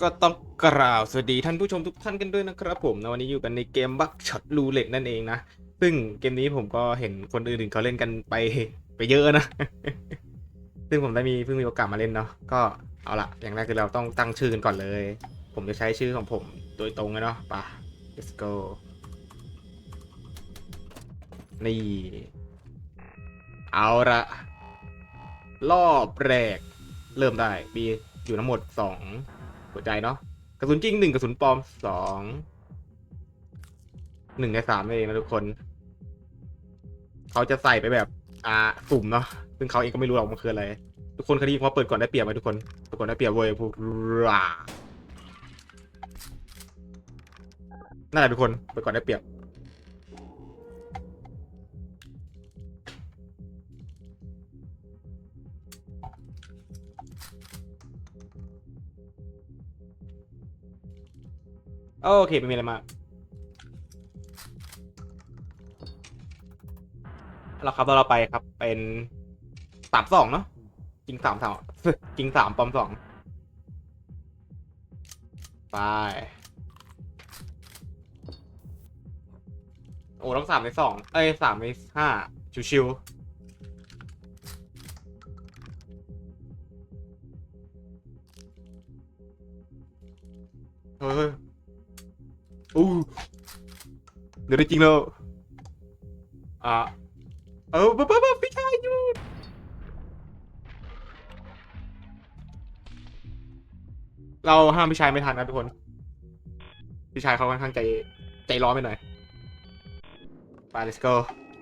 ก็ต้องกล่าวสวัสดีท่านผู้ชมทุกท่านกันด้วยนะครับผมนะวันนี้อยู่กันในเกมบักช็อตรูเล็ตนั่นเองนะ ซึ่งเกมนี้ผมก็เห็นคนอื่นๆเขาเล่นกันไปไปเยอะนะ ซึ่งผมได้มีเพิ่งมีโอกาสมาเล่นเนาะก็เอาละอย่างแรกคือเราต้องตั้งชื่อกันก่อนเลย ผมจะใช้ชื่อของผมโดยตรงเลยเนาะไป let's go นี่เอาละรอบแรก เริ่มได้มีอยู่ทั้งหมดสอง หัวใจเนาะกระสุนจริงหนึ่งกระสุนปลอมสองหนึ่งในสามนั่เองนะทุกคน เขาจะใส่ไปแบบอ่าสุ่มเนาะซึ่งเขาเองก็ไม่รู้หรอกมันคืออะไร ทุกคนคยได้ยินว่าเปิดก่อนได้เปรียบไหมทุกคนเปิดก่อนได้เปรียบเว้ยพวกรานั่นแหละทุกคนเปิดก่อนได้เปรียบ โอเคไม่มีอะไรมากแล้วครับเราไปครับ เป็นสามสองเนาะจริงสามสามจริงสามปอมสองไปโอ้ต้องสามในสองเอ้ยสามในห้าชิวๆเฮ้ย อู้เดี๋ยวได้จริงแล้วอะเออบ้าบ้าบ้าพี่ชายหยุดเราห้ามพี่ชายไม่ทันนะทุกคน พี่ชายเขาค่อนข้างใจใจร้อนไปหน่อยไป let's go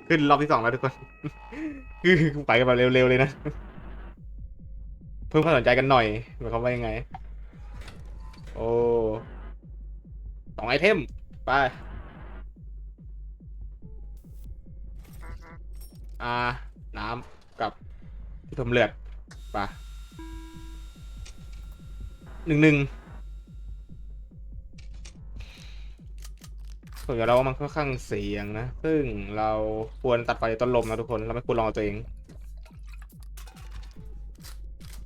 ขึ้นรอบที่สองแล้วทุกคน คือไปกันแบบเร็วๆเลยนะ เพิ่มความสนใจกันหน่อยหมายความว่ายังไง โอ้ส องไอเทม ไป อ่า น้ำกับที่ทมเลือดไปหนึ่งหนึ่งผมจะเล่าว่ามันค่อนข้างเสียงนะ ซึ่งเราควรตัดไฟต้นลมนะทุกคน เราไม่ควรลองเอาตัวเอง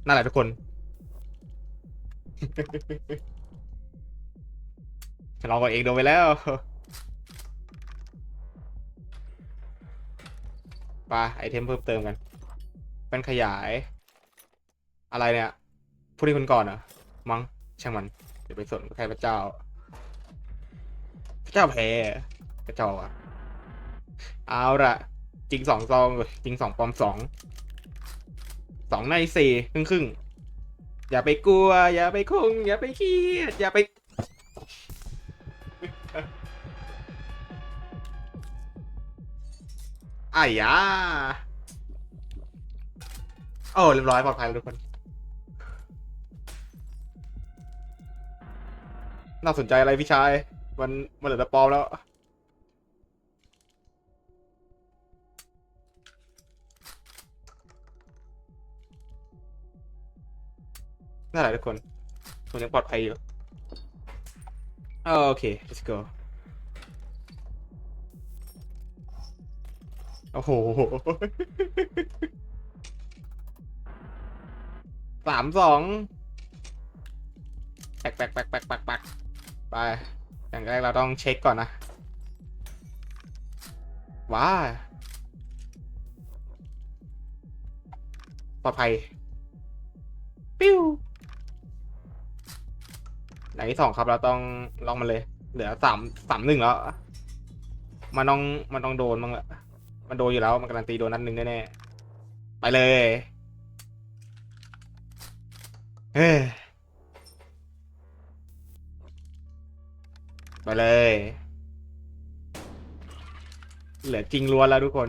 นั่นแหละทุกคน ลองกันเองโดนไปแล้วไปไอเทมเพิ่มเติมกัน เป็นขยาย อะไรเนี่ยผู้ที่คนก่อนอะมั้งช่างมันเดี๋ยวไปสนใครพระเจ้า พระเจ้าแพ้กระจอกอะเอาละจริงสองซองเลยจริงสองปลอมสองสองในสี่ครึ่งครึ่งอย่าไปกลัว อย่าไปคง อย่าไปเครียด อย่าไป อ้ยาโอ้เรียบร้อยปลอดภัยแล้วทุกคน น่าสนใจอะไรพี่ชาย มันมันเหลือแต่ปลอมแล้ว น่ารักทุกคนผมยังปลอดภัยอยู่ โอเค let's go อ้โหสามสองแปกแปกแปกแปกแปกแปกไป อย่างแรกเราต้องเช็คก่อนนะ ว้าปลอดภัย ปิ้วไหนที่สองครับเราต้องลองมันเลย เหลือสามสามหนึ่งแล้ว มันต้องมันต้องโดนมั้งละ มันโดนอยู่แล้ว มันการันตีโดนนัดหนึ่งแน่ๆไปเลยเฮ้ไปเลย เหลือจริงล้วนแล้วทุกคน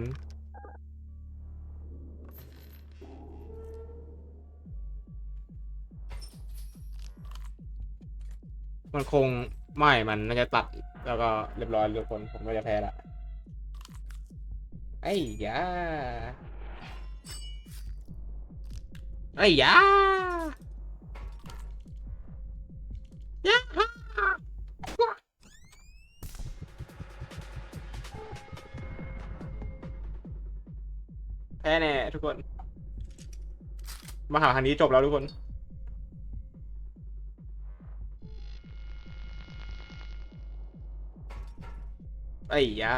มันคงไม่มันน่าจะตัดแล้วก็เรียบร้อยทุกคน ผมก็จะแพ้ละ ไอ้ยาไอ้ยายาแพ้แน่ทุกคน มาหาทางนี้จบแล้วทุกคนไอ้ยา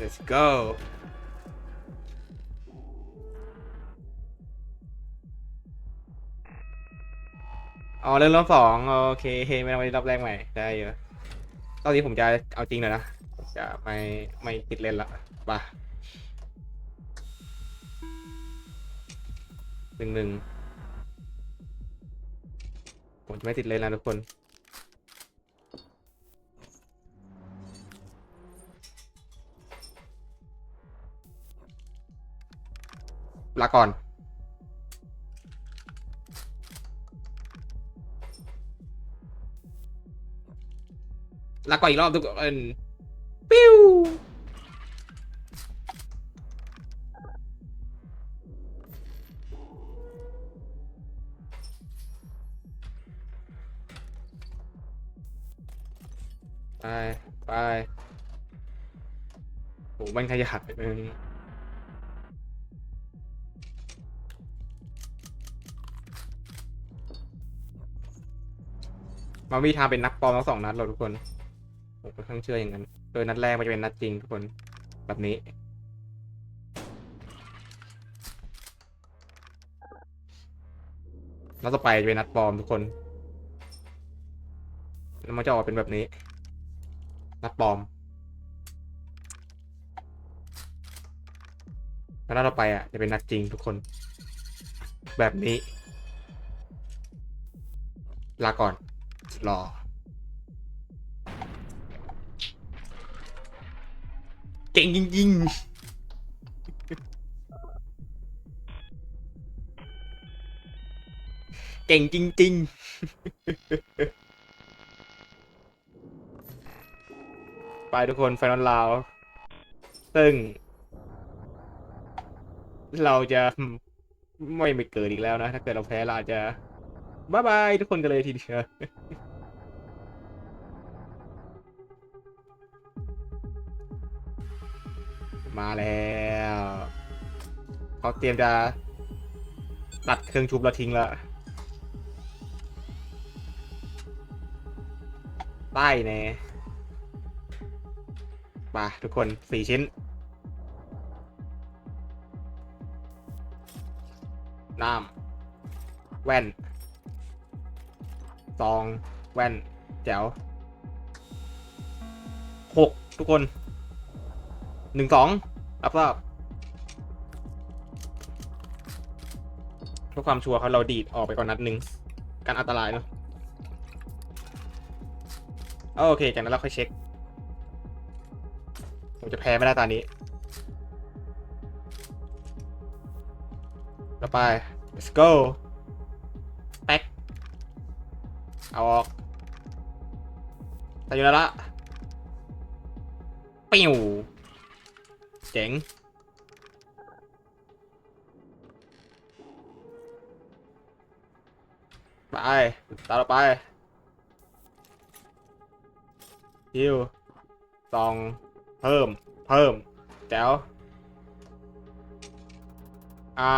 let's go อ๋อเรื่องรอบสองโอเคไม่ต้องไปรอบแรกใหม่ได้เยอะตอนนี้ผมจะเอาจริงเลยนะจะไม่ไม่ติดเล่นละป่ะหนึ่งหนึ่งผมจะไม่ติดเล่นแล้วทุกคน ลาก่อนลาก่อนอีกรอบทุกคนปิ้วไป ไปโหมันขยับไปมึง มามีทางเป็นนักปลอมทั้งสองนัดเราทุกคนผมค่อนข้างเชื่ออย่างนั้น โดยนัดแรกมันจะเป็นนัดจริงทุกคน แบบนี้ นัดต่อไปจะเป็นนัดปลอมทุกคน แล้วมันจะออกเป็นแบบนี้ นัดปลอมแล้วนัดต่อไปอะจะเป็นนัดจริงทุกคน แบบนี้ ลาก่อน รอ เก่งจริงๆเก่งจริง ๆ ไปทุกคนไฟนอลลาว ซึ่ง เราจะไม่ไม่เกิดอีกแล้วนะ ถ้าเกิดเราแพ้เราอาจจะบายบาย ทุกคนกันเลยทีเดียว มาแล้วเขาเตรียมจะตัดเครื่องชุบเราทิ้งแล้วใต้แน่มาทุกคนสี่ชิ้น น้ำ แว่น ซอง แว่น แจ๋วหกทุกคน หนึ่งสองรับทราบเพื่อความชัวร์เขาเราดีดออกไปก่อนนัดหนึ่งการอันตรายเนาะโอเค จากนั้นเราค่อยเช็ค ผมจะแพ้ไม่ได้ตอนนี้ต่อไป let's go แป๊กเอาออกแต่อยู่แล้วละปิ้ว เจ๋งไปตามเราไปฮิวซอง เพิ่ม เพิ่ม แจ๋ว อ่า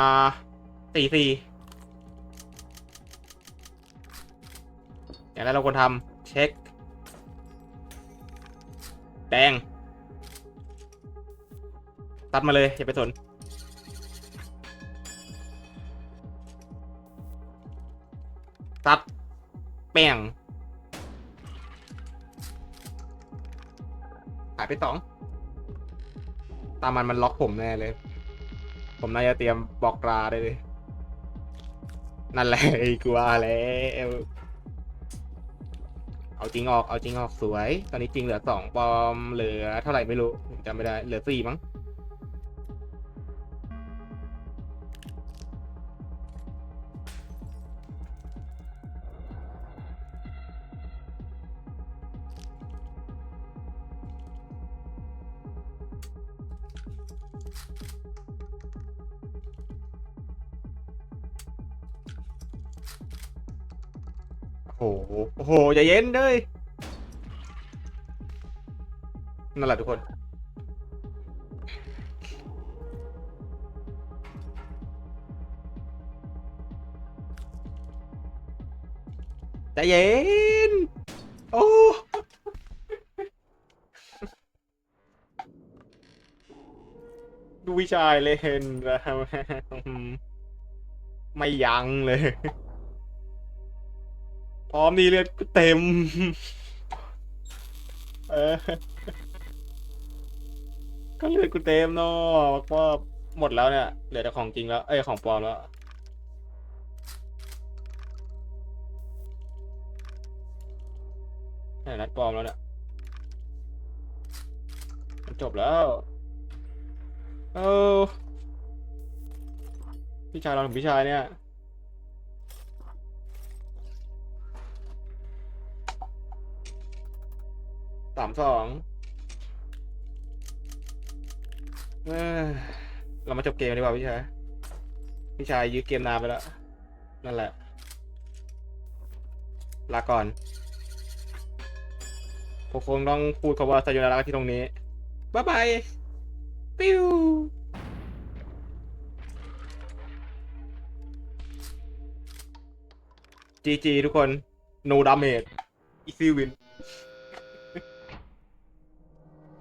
สี่สี่อย่างแรกเราควรทำเช็ค แดง ตัดมาเลยอย่าไปสนตัดแป้งหายไปสองตามมันมันล็อกผมแน่เลย ผมน่าจะเตรียมบอกลาได้เลย นั่นแหละไอ้กูว่าแล้วเอาจริงออก เอาจริงออกสวย ตอนนี้จริงเหลือสองปอม เหลือเท่าไหร่ไม่รู้จำไม่ได้ เหลือสี่มั้ง โอ้โหออย่าเย็นเลยนั่นแหละทุกคน ใจเย็น ดูวิชายเล่นนะไม่ยั้งเลย พร้อมนี่เลือดเต็ม เออ ก็เลือดกูเต็มเนาะว่าหมดแล้วเนี่ย เหลือแต่ของจริงแล้ว เอ้ยของปลอมแล้วนนัดปลอมแล้วเนี่ยมันจบแล้ว เออพี่ชายเราถึงพี่ชายเนี่ยสามสองเอ้ยเรามาจบเกมดีกว่าพี่ชาย พี่ชายยื้อเกมนานไปแล้ว นั่นแหละ ลาก่อนผมคงต้องพูดคำว่าสยนาระที่ตรงนี้ บ๊ายบาย ปิ้วจีจีทุกคน no damage easy win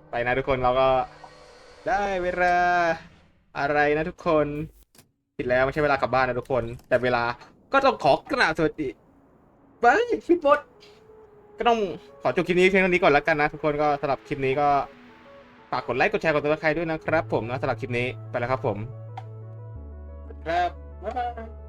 ไปนะทุกคนเราก็ ได้เวลา อะไรนะทุกคนผิดแล้วไม่ใช่เวลากลับบ้านนะทุกคน แต่เวลาก็ต้องขอกราบสวัสดีบายพี่บดก็ต้องขอจบคลิปนี้เพียงเท่านี้ก่อนแล้วกันนะทุกคนก็สำหรับคลิปนี้ก็ ฝากกดไลค์กดแชร์กดติดตามใครด้วยนะครับผมนะสำหรับคลิปนี้ไปแล้วครับผม ครับบ๊ายบาย